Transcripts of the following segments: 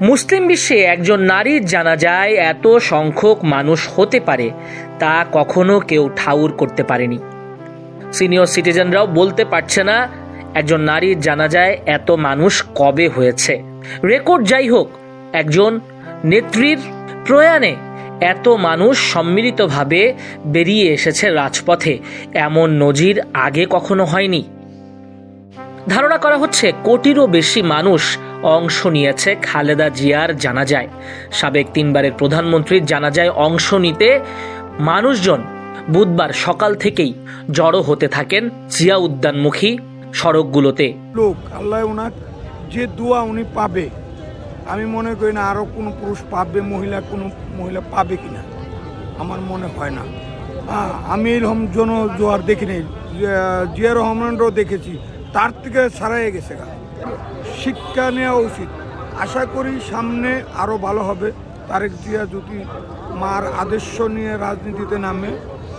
মুসলিম বিশ্বে একজন নারীর জানা যায় এত সংখ্যক মানুষ হতে পারে, তা কখনো কেউ ঠাউর করতে পারেনি। সিনিয়র সিটিজেনরাও বলতে পারছে না একজন নারীর জানা যায় এত মানুষ কবে হয়েছে। রেকর্ড যাই হোক, একজন নেত্রীর প্রয়াণে এত মানুষ সম্মিলিতভাবে বেরিয়ে এসেছে রাজপথে, এমন নজির আগে কখনো হয়নি। ধারণা করা হচ্ছে কোটিরও বেশি মানুষ অংশ নিয়েছে খালেদা জিয়ার জানাজায়। সাবেক তিনবারের প্রধানমন্ত্রীর জানাজায় অংশ নিতে মানুষজন বুধবার সকাল থেকেই জড়ো হতে থাকেন জিয়া উদ্যানমুখী সড়কগুলোতে। লোক, আল্লাহ ওনার যে দোয়া উনি পাবে, আমি মনে করি না আরও কোনো পুরুষ পাবে, মহিলা, কোনো মহিলা পাবে কিনা, আমার মনে হয় না। আমি এরকম জন জোয়ার দেখিনি জিয়া- রহমানরাও দেখেছি, তার থেকে সারাই গেছে শিক্ষা নেওয়া উচিত। আশা করি সামনে আরও ভালো হবে। তারেক জিয়া যদি মার আদর্শ নিয়ে রাজনীতিতে নামে,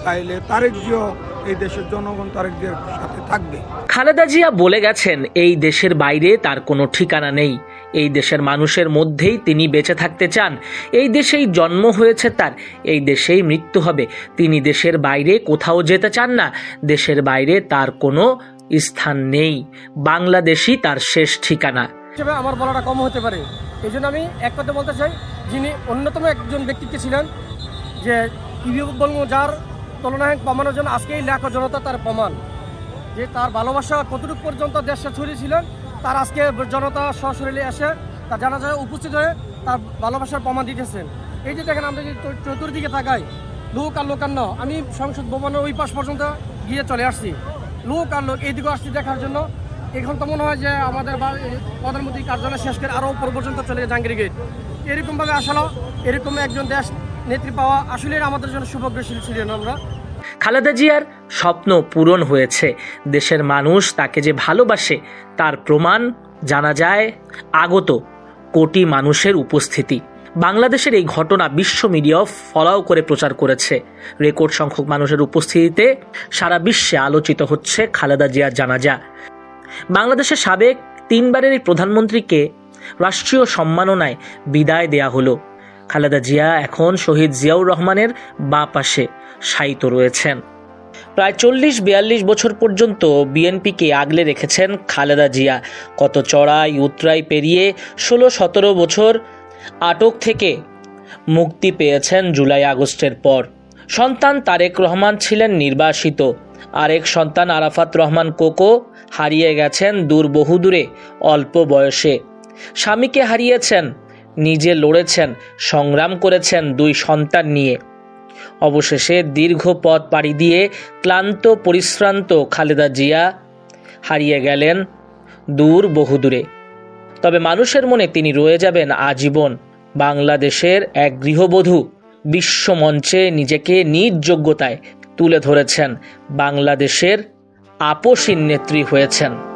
তাইলে তারেক জিয়া এই দেশের জনগণ তারেক জিয়ার সাথে থাকবে। খালেদা জিয়া বলে গেছেন, এই দেশের বাইরে তার কোনো ঠিকানা নেই। এই দেশের মানুষের মধ্যেই তিনি বেঁচে থাকতে চান। এই দেশেই জন্ম হয়েছে তার, এই দেশেই মৃত্যু হবে। তিনি দেশের বাইরে কোথাও যেতে চান না। দেশের বাইরে তার কোনো স্থান নেই। বাংলাদেশই তার শেষ ঠিকানা। হিসেবে আমার বলাটা কম হতে পারে। এই জন্য আমি এক কথা বলতে চাই, যিনি অন্যতম একজন ব্যক্তিত্ব ছিলেন, যে বলব যার তুলনায় প্রমাণের জন্য আজকেই লাখো জনতা তার প্রমাণ। যে তার ভালোবাসা কতটুকু পর্যন্ত দেশে ছড়িয়েছিলেন তার আজকে জনতা সশরীরে এসে তার জানা যায় উপস্থিত হয়ে তার ভালোবাসার প্রমাণ দিতেছেন। এই যে দেখেন আমরা যদি চতুর্দিকে তাকাই, লোক আর লোকান্ন। আমি সংসদ ভবনের ওই পাশ পর্যন্ত গিয়ে চলে আসছি। লোক আর লোক এইদিকে আসছি দেখার জন্য। এখন তো মনে হয় যে আমাদের প্রধানমন্ত্রী কার্যালয় শেষ করে আরও উপর পর্যন্ত চলে যায় জাহাঙ্গীর গেট। এরকমভাবে আসলে, এরকম একজন দেশ নেত্রী পাওয়া আসলে আমাদের জন্য সৌভাগ্যশীল ছিলেন আমরা। খালেদা জিয়ার স্বপ্ন পূরণ হয়েছে। দেশের মানুষ তাকে যে ভালোবাসে, তার প্রমাণ জানা যায় আগত কোটি মানুষের উপস্থিতি। বাংলাদেশের এই ঘটনা বিশ্ব মিডিয়াও ফলাও করে প্রচার করেছে। রেকর্ড সংখ্যক মানুষের উপস্থিতিতে সারা বিশ্বে আলোচিত হচ্ছে খালেদা জিয়ার জানাজা। বাংলাদেশের সাবেক তিনবারের এই প্রধানমন্ত্রীকে রাষ্ট্রীয় সম্মাননায় বিদায় দেয়া হলো। খালেদা জিয়া এখন শহীদ জিয়াউর রহমানের বাঁ পাশে শায়িত রয়েছেন। প্রায় চল্লিশ বিয়াল্লিশ বছর পর্যন্ত বিএনপিকে আগলে রেখেছেন খালেদা জিয়া। কত চড়াই উতরাই পেরিয়ে ষোলো সতেরো বছর আটক থেকে মুক্তি পেয়েছেন জুলাই আগস্টের পর। সন্তান তারেক রহমান ছিলেন নির্বাসিত। আরেক সন্তান আরাফাত রহমান কোকো হারিয়ে গেছেন দূর বহুদূরে, অল্প বয়সে। স্বামীকে হারিয়েছেন, নিজে লড়েছেন, সংগ্রাম করেছেন দুই সন্তান নিয়ে। অবশেষে দীর্ঘ পথ পাড়ি দিয়ে ক্লান্ত, পরিশ্রান্ত খালেদা জিয়া হারিয়ে গেলেন দূর বহুদূরে। তবে মানুষের মনে তিনি রয়ে যাবেন আজীবন। বাংলাদেশের এক গৃহবধূ বিশ্বমঞ্চে নিজেকে নিজ যোগ্যতায় তুলে ধরেছেন। বাংলাদেশের আপসীন নেত্রী হয়েছেন।